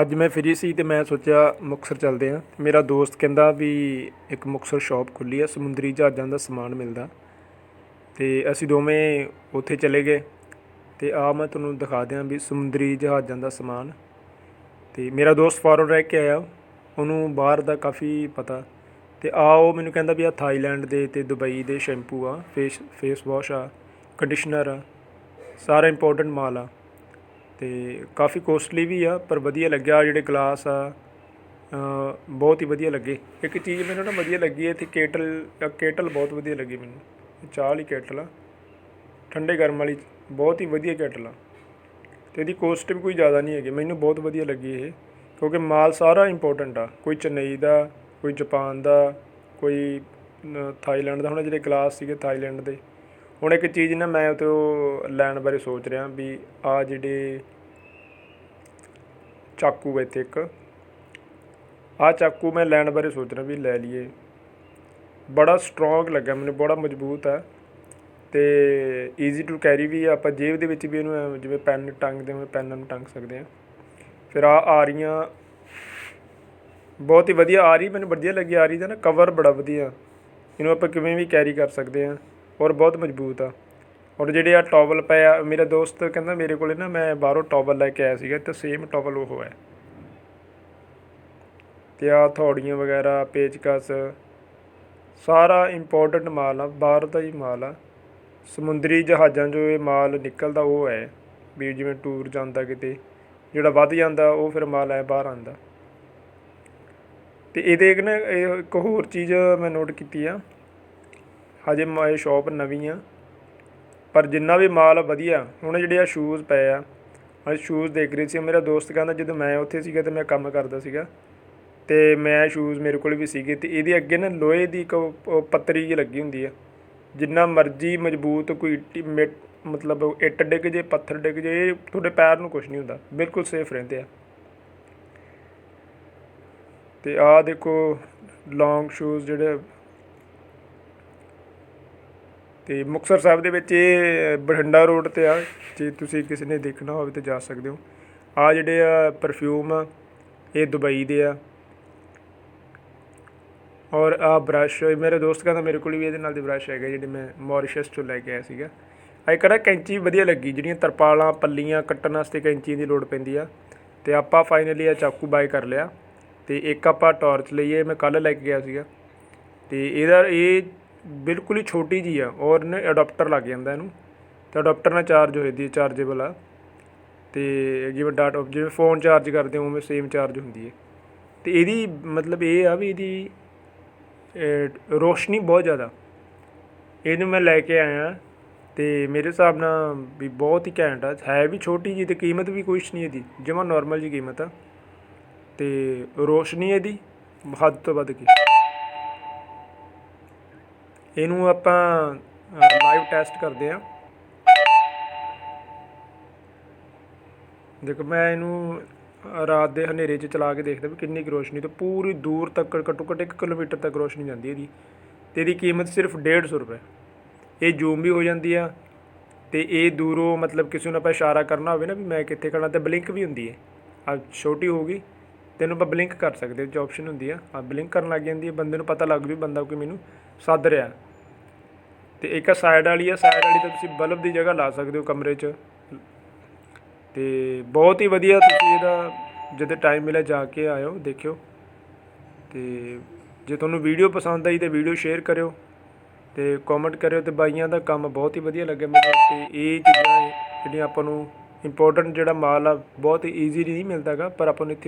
ਅੱਜ ਮੈਂ ਫਰੀ ਸੀ ਤੇ ਮੈਂ ਸੋਚਿਆ ਮੁਕਤਸਰ ਚੱਲਦੇ ਹਾਂ। ਮੇਰਾ ਦੋਸਤ ਕਹਿੰਦਾ ਵੀ ਇੱਕ ਮੁਕਤਸਰ ਸ਼ਾਪ ਖੁੱਲੀ ਆ, ਸਮੁੰਦਰੀ ਜਹਾਜ਼ਾਂ ਦਾ ਸਮਾਨ ਮਿਲਦਾ। ਤੇ ਅਸੀਂ ਦੋਵੇਂ ਉੱਥੇ ਚਲੇ ਗਏ ਤੇ ਆ ਮੈਂ ਤੁਹਾਨੂੰ ਦਿਖਾ ਦਿਆਂ ਵੀ ਸਮੁੰਦਰੀ ਜਹਾਜ਼ਾਂ ਦਾ ਸਮਾਨ। ਤੇ ਮੇਰਾ ਦੋਸਤ ਫੋਰਨ ਰਹਿ ਕੇ ਆਇਆ, ਉਹਨੂੰ ਬਾਹਰ ਦਾ ਕਾਫੀ ਪਤਾ। ਤੇ ਆ ਉਹ ਮੈਨੂੰ ਕਹਿੰਦਾ ਵੀ ਆ ਥਾਈਲੈਂਡ ਦੇ ਤੇ ਦੁਬਈ ਦੇ ਸ਼ੈਂਪੂ ਆ ਫੇਸ ਫੇਸ ਵਾਸ਼ ਆ ਕੰਡੀਸ਼ਨਰ ਆ, ਸਾਰਾ ਇੰਪੋਰਟੈਂਟ ਮਾਲ ਆ। ਅਤੇ ਕਾਫੀ ਕੋਸਟਲੀ ਵੀ ਆ, ਪਰ ਵਧੀਆ ਲੱਗਿਆ ਆਹ ਜਿਹੜੇ ਗਲਾਸ ਆ। ਬਹੁਤ ਹੀ ਵਧੀਆ ਲੱਗੇ। ਇੱਕ ਚੀਜ਼ ਮੈਨੂੰ ਨਾ ਵਧੀਆ ਲੱਗੀ, ਇੱਥੇ ਕੇਟਲ ਕੇਟਲ ਬਹੁਤ ਵਧੀਆ ਲੱਗੀ ਮੈਨੂੰ। ਚਾਹ ਵਾਲੀ ਕੇਟਲ ਆ। ਠੰਡੇ ਗਰਮ ਵਾਲੀ, ਬਹੁਤ ਹੀ ਵਧੀਆ ਕੇਟਲ ਆ। ਤੇ ਇਹਦੀ ਕੋਸਟ ਵੀ ਕੋਈ ਜ਼ਿਆਦਾ ਨਹੀਂ ਹੈਗੀ। ਮੈਨੂੰ ਬਹੁਤ ਵਧੀਆ ਲੱਗੀ ਇਹ, ਕਿਉਂਕਿ ਮਾਲ ਸਾਰਾ ਇੰਪੋਰਟੈਂਟ ਆ। ਕੋਈ ਚੇਨਈ ਦਾ, ਕੋਈ ਜਾਪਾਨ ਦਾ, ਕੋਈ ਥਾਈਲੈਂਡ ਦਾ। ਹੁਣ ਜਿਹੜੇ ਗਲਾਸ ਸੀਗੇ ਥਾਈਲੈਂਡ ਦੇ ਹੁਣ ਇੱਕ ਚੀਜ਼ ਨਾ ਮੈਂ ਉਹ ਲੈਣ ਬਾਰੇ ਸੋਚ ਰਿਹਾ ਵੀ ਆ ਜਿਹੜੇ ਚਾਕੂ ਇੱਥੇ ਇੱਕ ਆ ਚਾਕੂ ਮੈਂ ਲੈਣ ਬਾਰੇ ਸੋਚ ਰਿਹਾ ਵੀ ਲੈ ਲਈਏ। ਬੜਾ ਸਟਰੋਂਗ ਲੱਗਾ ਮੈਨੂੰ, ਬੜਾ ਮਜ਼ਬੂਤ ਹੈ ਤੇ ਈਜ਼ੀ ਟੂ ਕੈਰੀ ਵੀ ਆ, ਆਪਾਂ ਜੇਬ ਦੇ ਵਿੱਚ ਵੀ ਇਹਨੂੰ ਜਿਵੇਂ ਪੈਨ ਟੰਗਦੇ ਹੋਏ ਪੈਨ ਨੂੰ ਟੰਗ ਸਕਦੇ ਆ ਫਿਰ ਆ ਆ ਰਹੀਆਂ, ਬਹੁਤ ਹੀ ਵਧੀਆ ਆ ਰਹੀ, ਮੈਨੂੰ ਵਧੀਆ ਲੱਗੀ ਆ ਰਹੀ ਦਾ ਨਾ ਕਵਰ ਬੜਾ ਵਧੀਆ। ਇਹਨੂੰ ਆਪਾਂ ਕਿਵੇਂ ਵੀ ਕੈਰੀ ਕਰ ਸਕਦੇ ਆ ਔਰ ਬਹੁਤ ਮਜ਼ਬੂਤ ਆ। ਔਰ ਜਿਹੜੇ ਆ ਟੋਵਲ ਪਏ ਆ, ਮੇਰਾ ਦੋਸਤ ਕਹਿੰਦਾ ਮੇਰੇ ਕੋਲੇ ਨਾ ਮੈਂ ਬਾਹਰੋਂ ਟੋਵਲ ਲੈ ਕੇ ਆਇਆ ਸੀਗਾ, ਤੇ ਸੇਮ ਟੋਵਲ ਉਹ ਹੈ। ਤੇ ਆ ਥੋੜੀਆਂ ਵਗੈਰਾ, ਪੇਚਕਸ, ਸਾਰਾ ਇੰਪੋਰਟੈਂਟ ਮਾਲ ਆ, ਬਾਹਰ ਦਾ ਹੀ ਮਾਲ ਆ। ਸਮੁੰਦਰੀ ਜਹਾਜ਼ਾਂ 'ਚੋਂ ਇਹ ਮਾਲ ਨਿਕਲਦਾ ਉਹ ਹੈ। ਵੀ ਜਿਵੇਂ ਟੂਰ ਜਾਂਦਾ ਕਿਤੇ, ਜਿਹੜਾ ਵੱਧ ਜਾਂਦਾ ਉਹ ਫਿਰ ਮਾਲ ਹੈ ਬਾਹਰ ਆਂਦਾ ਤੇ ਇਹਦੇ ਇੱਕ ਨਾ, ਇਹ ਇੱਕ ਹੋਰ ਚੀਜ਼ ਮੈਂ ਨੋਟ ਕੀਤੀ ਆ। ਹਜੇ ਮ- ਇਹ ਸ਼ਾਪ ਨਵੀਂ ਆ। ਪਰ ਜਿੰਨਾ ਵੀ ਮਾਲ ਵਧੀਆ, ਹੁਣ ਜਿਹੜੇ ਆ ਸ਼ੂਜ਼ ਪਏ ਆ, ਮੈਂ ਸ਼ੂਜ਼ ਦੇਖ ਰਹੀ ਸੀ, ਮੇਰਾ ਦੋਸਤ ਕਹਿੰਦਾ ਜਦੋਂ ਮੈਂ ਉੱਥੇ ਸੀਗਾ ਤੇ ਮੈਂ ਕੰਮ ਕਰਦਾ ਸੀਗਾ, ਤੇ ਮੈਂ ਸ਼ੂਜ਼ ਮੇਰੇ ਕੋਲ ਵੀ ਸੀਗੇ ਤੇ ਇਹਦੇ ਅੱਗੇ ਨਾ ਲੋਹੇ ਦੀ ਇੱਕ ਉਹ- ਪੱਤਰੀ ਜਿਹੀ ਲੱਗੀ ਹੁੰਦੀ ਆ, ਜਿੰਨਾ ਮਰਜ਼ੀ ਮਜ਼ਬੂਤ ਕੋਈ ਇੱਟੀ- ਮਿੱਟ, ਮਤਲਬ ਇੱਟ ਡਿੱਗ ਜੇ, ਪੱਥਰ ਡਿੱਗ ਜੇ, ਇਹ ਤੁਹਾਡੇ ਪੈਰ ਨੂੰ ਕੁਝ ਨਹੀਂ ਹੁੰਦਾ, ਬਿਲਕੁਲ ਸੇਫ ਰਹਿੰਦੇ ਆ। ਤੇ ਆਹ ਦੇਖੋ ਲੌਂਗ ਸ਼ੂਜ਼ ਜਿਹੜੇ ਤੇ ਮੁਕਤਸਰ ਸਾਹਿਬ ਦੇ ਵਿੱਚ ਇਹ ਬਠਿੰਡਾ ਰੋਡ ਤੇ ਆ, ਜੇ ਤੁਸੀਂ ਕਿਸੇ ਨੇ ਦੇਖਣਾ ਹੋਵੇ ਤੇ ਜਾ ਸਕਦੇ ਹੋ। ਆ ਜਿਹੜੇ ਆ ਪਰਫਿਊਮ ਆ ਇਹ ਦੁਬਈ ਦੇ ਆ। ਔਰ ਆ ਬ੍ਰਸ਼ ਮੇਰੇ ਦੋਸਤ ਕਹਿੰਦਾ ਮੇਰੇ ਕੋਲ ਵੀ ਇਹਦੇ ਨਾਲ ਦੇ ਬ੍ਰਸ਼ ਹੈਗੇ, ਜਿਹੜੇ ਮੈਂ ਮੌਰੀਸ਼ੀਅਸ ਤੋਂ ਲੈ ਕੇ ਆਇਆ ਸੀਗਾ। ਆ ਇੱਕ ਕੈਂਚੀ ਵਧੀਆ ਲੱਗੀ, ਜਿਹੜੀਆਂ ਤਰਪਾਲਾਂ, ਪੱਲੀਆਂ ਕੱਟਣ ਵਾਸਤੇ ਕੈਂਚੀ ਦੀ ਲੋੜ ਪੈਂਦੀ ਆ। ਤੇ ਆਪਾਂ ਫਾਈਨਲੀ ਆ ਚਾਕੂ ਬਾਈ ਕਰ ਲਿਆ। ਤੇ ਇੱਕ ਆਪਾਂ ਟਾਰਚ ਲਈਏ, ਮੈਂ ਕੱਲ ਲੈ ਕੇ ਗਿਆ ਸੀਗਾ। ਤੇ ਇਹਦਾ, ਇਹ ਬਿਲਕੁਲ ਹੀ ਛੋਟੀ ਜਿਹੀ ਆ ਔਰ ਨੇ ਅਡਾਪਟਰ ਲੱਗ ਜਾਂਦਾ ਇਹਨੂੰ। ਅਤੇ ਅਡਾਪਟਰ ਨਾਲ ਚਾਰਜ ਹੋ ਜਾਂਦੀ ਹੈ ਚਾਰਜੇਬਲ ਆ। ਅਤੇ ਜਿਵੇਂ ਡਾਟਾ ਜਿਵੇਂ ਫੋਨ ਚਾਰਜ ਕਰਦੇ ਹੋ ਉਵੇਂ ਸੇਮ ਚਾਰਜ ਹੁੰਦੀ ਹੈ ਅਤੇ ਇਹਦੀ ਮਤਲਬ ਇਹ ਆ ਵੀ ਇਹਦੀ ਰੋਸ਼ਨੀ ਬਹੁਤ ਜ਼ਿਆਦਾ। ਇਹਨੂੰ ਮੈਂ ਲੈ ਕੇ ਆਇਆ। ਤੇ ਮੇਰੇ ਹਿਸਾਬ ਨਾਲ ਵੀ ਬਹੁਤ ਹੀ ਘੈਂਟ ਆ। ਹੈ ਵੀ ਛੋਟੀ ਜੀ ਤੇ ਕੀਮਤ ਵੀ ਕੁਛ ਨਹੀਂ ਇਹਦੀ। ਜਮਾ ਨਾਰਮਲ ਜੀ ਕੀਮਤ ਆ। ਤੇ ਰੋਸ਼ਨੀ ਇਹਦੀ, ਹੱਦ ਤੋਂ ਵੱਧ ਕੀ। ਇਹਨੂੰ ਆਪਾਂ ਲਾਈਵ ਟੈਸਟ ਕਰਦੇ ਆ ਦੇਖੋ, ਮੈਂ ਇਹਨੂੰ ਰਾਤ ਦੇ ਹਨੇਰੇ 'ਚ ਚਲਾ ਕੇ ਦੇਖਦਾ ਵੀ ਕਿੰਨੀ ਕੁ ਰੋਸ਼ਨੀ ਤੇ ਪੂਰੀ ਦੂਰ ਤੱਕ, ਘੱਟੋ ਘੱਟ 1 ਕਿਲੋਮੀਟਰ ਤੱਕ ਰੋਸ਼ਨੀ ਜਾਂਦੀ ਇਹਦੀ। ਤੇ ਇਹਦੀ ਕੀਮਤ ਸਿਰਫ 150 ਰੁਪਏ। ਇਹ ਜ਼ੂਮ ਵੀ ਹੋ ਜਾਂਦੀ ਆ ਤੇ ਇਹ ਦੂਰੋਂ ਮਤਲਬ ਕਿਸੇ ਨੂੰ ਆਪਾਂ ਇਸ਼ਾਰਾ ਕਰਨਾ ਹੋਵੇ ਨਾ ਵੀ ਮੈਂ ਕਿੱਥੇ ਖੜਾ ਤੇ ਬਲਿੰਕ ਵੀ ਹੁੰਦੀ ਹੈ। ਆ ਛੋਟੀ ਹੋਊਗੀ। ਤੈਨੂੰ ਆਪਾਂ ਬਲਿੰਕ ਕਰ ਸਕਦੇ ਜੋ ਆਪਸ਼ਨ ਹੁੰਦੀ ਆ। ਆ ਬਲਿੰਕ ਕਰਨ ਲੱਗ ਜਾਂਦੀ ਹੈ ਬੰਦੇ ਨੂੰ ਪਤਾ ਲੱਗ ਜੂ ਬੰਦਾ ਕੋਈ ਮੈਨੂੰ ਸੱਦ ਰਿਹਾ। ਤੇ ਇੱਕ ਆ ਸਾਈਡ ਵਾਲੀ ਆ ਸਾਈਡ ਵਾਲੀ ਤਾਂ ਤੁਸੀਂ ਬਲਬ ਦੀ ਜਗ੍ਹਾ ਲਾ ਸਕਦੇ ਹੋ ਕਮਰੇ 'ਚ। ਤੇ ਬਹੁਤ ਹੀ ਵਧੀਆ ਤੁਸੀਂ ਇਹਦਾ ਜਦੋਂ ਟਾਈਮ ਮਿਲੇ ਜਾ ਕੇ ਆਇਓ, ਦੇਖਿਓ। ਤੇ ਜੇ ਤੁਹਾਨੂੰ ਵੀਡੀਓ ਪਸੰਦ ਆਈ ਤੇ ਵੀਡੀਓ ਸ਼ੇਅਰ ਕਰਿਓ। ਤੇ ਕਮੈਂਟ ਕਰਿਓ ਤੇ ਬਾਈਆਂ ਦਾ ਕੰਮ ਬਹੁਤ ਹੀ ਵਧੀਆ ਲੱਗਿਆ ਮੈਨੂੰ। ਤੇ ਇਹ ਚੀਜ਼ਾਂ ਜਿਹੜੀਆਂ ਆਪਾਂ ਨੂੰ ਇੰਪੋਰਟੈਂਟ ਜਿਹੜਾ ਮਾਲ ਆ, ਬਹੁਤ ਈਜ਼ੀ ਨਹੀਂ ਮਿਲਦਾਗਾ, ਪਰ ਆਪਾਂ ਨੂੰ ਇੱਥੇ